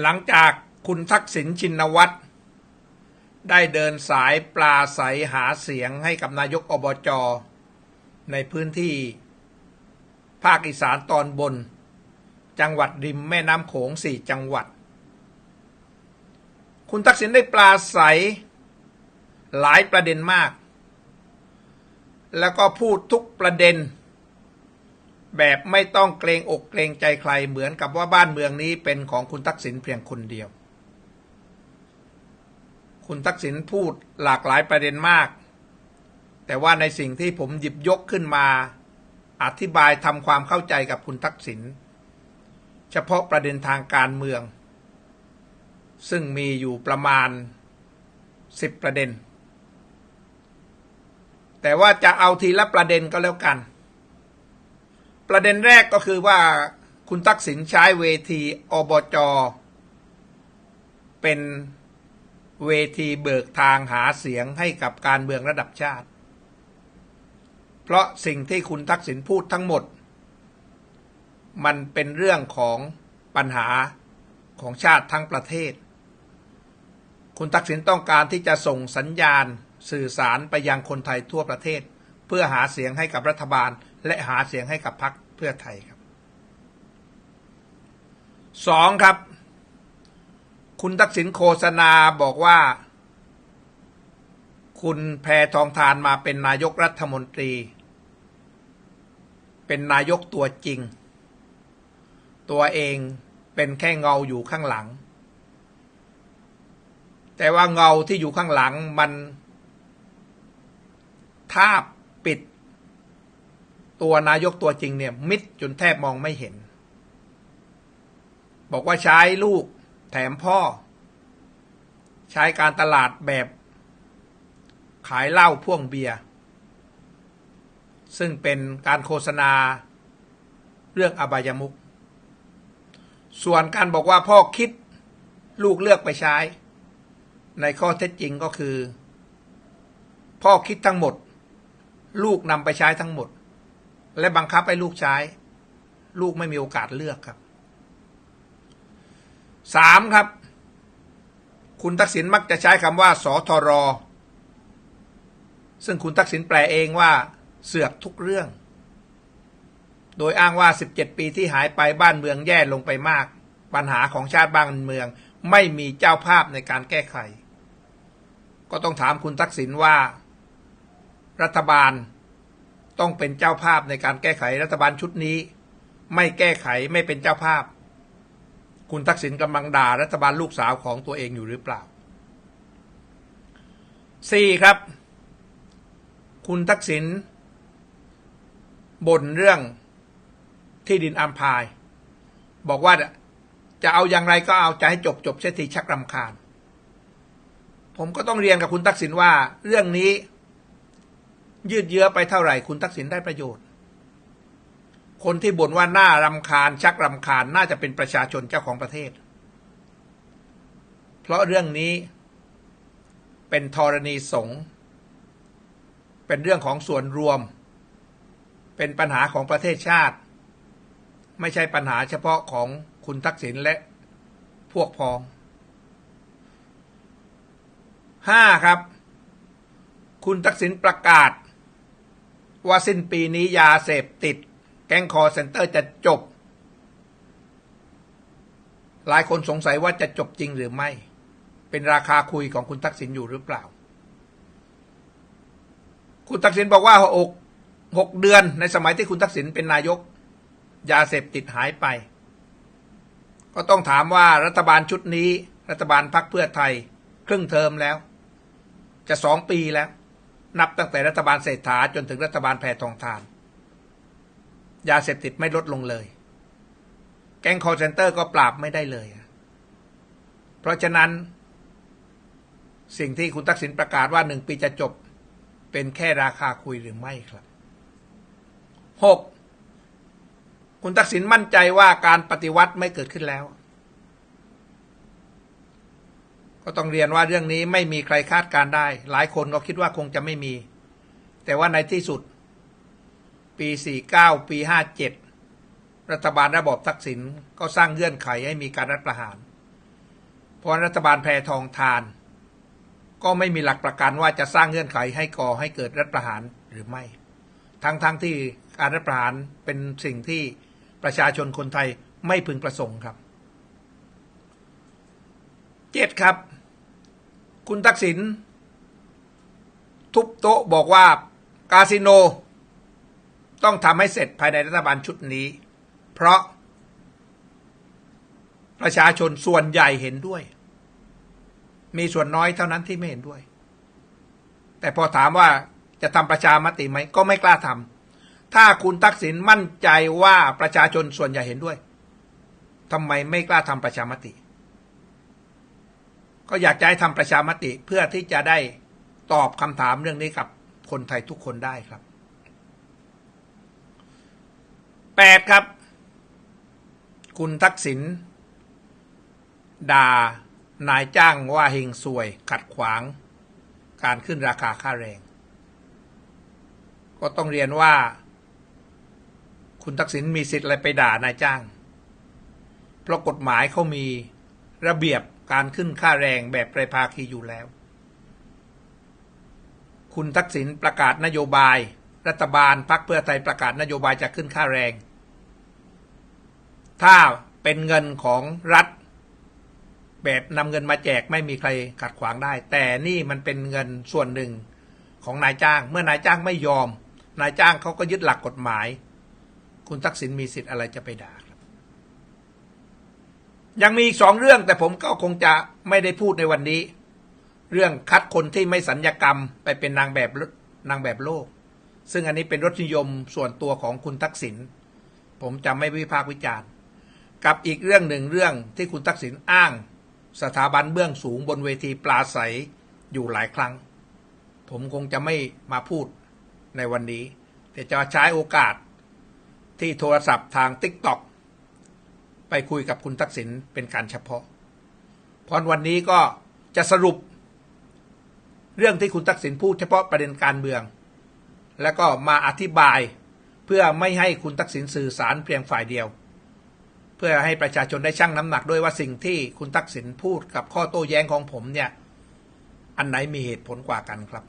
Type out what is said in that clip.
หลังจากคุณทักษิณชินวัตร ได้เดินสายปลาใสหาเสียงให้กับนายกอบจในพื้นที่ ภาคอีสานตอนบน จังหวัดริมแม่น้ำโขงสี่จังหวัด คุณทักษิณได้ปลาใส หลายประเด็นมาก แล้วก็พูดทุกประเด็น แบบไม่ต้องเกรงอกเกรงใจใครเหมือนกับว่าบ้านเมืองนี้เป็นของคุณทักษิณเพียงคนเดียว คุณทักษิณพูดหลากหลายประเด็นมาก แต่ว่าในสิ่งที่ผมหยิบยกขึ้นมา อธิบายทำความเข้าใจกับคุณทักษิณเฉพาะประเด็นทางการเมือง ซึ่งมีอยู่ประมาณสิบประเด็น แต่ว่าจะเอาทีละประเด็นก็แล้วกัน ประเด็นแรกก็คือว่าคุณทักษิณใช้เวทีอบจ เป็นเวทีเบิกทางหาเสียงให้กับการเมืองระดับชาติ เพราะสิ่งที่คุณทักษิณพูดทั้งหมด มันเป็นเรื่องของปัญหาของชาติทั้งประเทศ คุณทักษิณต้องการที่จะส่งสัญญาณสื่อสารไปยังคนไทยทั่วประเทศ เพื่อหาเสียงให้กับรัฐบาล และหาเสียงให้กับพรรคเพื่อไทยครับสองครับ คุณทักษิณโฆษณาบอกว่า คุณแพทองทานมาเป็นนายกรัฐมนตรี เป็นนายกตัวจริง ตัวเองเป็นแค่เงาอยู่ข้างหลัง แต่ว่าเงาที่อยู่ข้างหลังมันทาบ ตัวนายกตัวจริงเนี่ย มิดจนแทบมองไม่เห็น บอกว่าใช้ลูกแถมพ่อ ใช้การตลาดแบบ ขายเหล้าพ่วงเบียร์ซึ่งเป็นการโฆษณาเรื่องอบายมุก ส่วนการบอกว่าพ่อคิดลูกเลือกไปใช้ ในข้อเท็จจริงก็คือ พ่อคิดทั้งหมด ลูกนำไปใช้ทั้งหมด และบังคับให้ลูกใช้ ลูกไม่มีโอกาสเลือกครับสามครับ คุณทักษิณมักจะใช้คำว่าสทร ซึ่งคุณทักษิณแปลเองว่า เสือกทุกเรื่อง โดยอ้างว่า 17 ปีที่หายไปบ้านเมืองแย่ลงไปมาก ปัญหาของชาติบ้านเมือง ไม่มีเจ้าภาพในการแก้ไข ก็ต้องถามคุณทักษิณว่า รัฐบาล ต้องเป็นเจ้าภาพในการแก้ไขรัฐบาลชุดนี้ ไม่แก้ไขไม่เป็นเจ้าภาพ คุณทักษิณกำลังด่ารัฐบาลลูกสาวของตัวเองอยู่หรือเปล่าสี่ครับ คุณทักษิณบ่นเรื่องที่ดินอัมพาย บอกว่าจะเอาอย่างไรก็เอาจะให้จบจบเสียทีชักรำคาญ ผมก็ต้องเรียนกับคุณทักษิณว่าเรื่องนี้ ยืดเยื้อไปเท่าไหร่คุณทักษิณได้ประโยชน์ คนที่บ่นว่าหน้ารำคาญ ชักรำคาญน่าจะเป็นประชาชนเจ้าของประเทศ เพราะเรื่องนี้เป็นธรณีสงฆ์เป็นเรื่องของส่วนรวม เป็นปัญหาของประเทศชาติ ไม่ใช่ปัญหาเฉพาะของคุณทักษิณและพวกพ้องห้าครับ คุณทักษิณประกาศ ว่าสิ้นปีนี้ยาเสพติด แก๊งคอเซ็นเตอร์จะจบ หลายคนสงสัยว่าจะจบจริงหรือไม่ เป็นราคาคุยของคุณทักษิณอยู่หรือเปล่า คุณทักษิณบอกว่าหกหกเดือนในสมัยที่คุณทักษิณเป็นนายก ยาเสพติดหายไป ก็ต้องถามว่ารัฐบาลชุดนี้ รัฐบาลพักเพื่อไทย ครึ่งเทอมแล้ว จะสองปีแล้ว นับตั้งแต่รัฐบาลเศรษฐาจนถึงรัฐบาลแพทองทาน ยาเสพติดไม่ลดลงเลย แก๊งคอร์เซนเตอร์ก็ปราบไม่ได้เลย เพราะฉะนั้น สิ่งที่คุณทักษิณประกาศว่าหนึ่งปีจะจบเป็นแค่ราคาคุยหรือไม่ครับหกคุณทักษิณมั่นใจว่าการปฏิวัติไม่เกิดขึ้นแล้ว ก็ต้องเรียนว่าเรื่องนี้ไม่มีใครคาดการได้ หลายคนก็คิดว่าคงจะไม่มี แต่ว่าในที่สุด ปี 49 ปี 57 รัฐบาลระบอบทักษิณก็สร้างเงื่อนไขให้มีการรัฐประหาร เพราะรัฐบาลแพรทองทาน ก็ไม่มีหลักประกันว่าจะสร้างเงื่อนไขให้ก่อให้เกิดรัฐประหารหรือไม่ ทั้งๆทที่การรัฐประหารเป็นสิ่งที่ประชาชนคนไทยไม่พึงประสงค์ครับเจ็ดครับ คุณทักษิณทุบโต๊ะบอกว่ากาสิโน ต้องทำให้เสร็จภายในรัฐบาลชุดนี้ เพราะ ประชาชนส่วนใหญ่เห็นด้วย มีส่วนน้อยเท่านั้นที่ไม่เห็นด้วย แต่พอถามว่าจะทำประชามติไหมก็ไม่กล้าทำถ้าคุณทักษิณมั่นใจว่าประชาชนส่วนใหญ่เห็นด้วยทำไมไม่กล้าทำประชามติ ก็อยากจะให้ทำประชามติเพื่อที่จะได้ตอบคำถามเรื่องนี้กับคนไทยทุกคนได้ครับแปดครับ คุณทักษิณด่านายจ้างว่าเฮงซวยขัดขวาง การขึ้นราคาค่าแรง ก็ต้องเรียนว่า คุณทักษิณมีสิทธิ์อะไรไปด่านายจ้าง เพราะกฎหมายเขามีระเบียบ การขึ้นค่าแรงแบบไตรภาคีอยู่แล้ว คุณทักษิณประกาศนโยบาย รัฐบาลพรรคเพื่อไทยประกาศนโยบายจะขึ้นค่าแรง ถ้าเป็นเงินของรัฐ แบบนำเงินมาแจกไม่มีใครขัดขวางได้ แต่นี่มันเป็นเงินส่วนหนึ่งของนายจ้าง เมื่อนายจ้างไม่ยอม นายจ้างเขาก็ยึดหลักกฎหมาย คุณทักษิณมีสิทธิ์อะไรจะไปด่า ยังมีอีกสองเรื่องแต่ผมก็คงจะไม่ได้พูดในวันนี้ เรื่องคัดคนที่ไม่สัญญกรรมไปเป็นนางแบบนางแบบโลก ซึ่งอันนี้เป็นรสนิยมส่วนตัวของคุณทักษิณผมจะไม่วิพากษ์วิจารณ์ กับอีกเรื่องหนึ่งเรื่องที่คุณทักษิณอ้าง สถาบันเบื้องสูงบนเวทีปลาใสอยู่หลายครั้ง ผมคงจะไม่มาพูดในวันนี้ แต่จะใช้โอกาสที่โทรศัพท์ทางติ๊กต็อก ไปคุยกับคุณทักษิณเป็นการเฉพาะเพราะวันนี้ก็จะสรุป เรื่องที่คุณทักษิณพูดเฉพาะประเด็นการเมือง แล้วก็มาอธิบายเพื่อไม่ให้คุณทักษิณสื่อสารเพียงฝ่ายเดียว เพื่อให้ประชาชนได้ชั่งน้ำหนักด้วยว่าสิ่งที่คุณทักษิณพูดกับข้อโต้แย้งของผมเนี่ย อันไหนมีเหตุผลกว่ากันครับ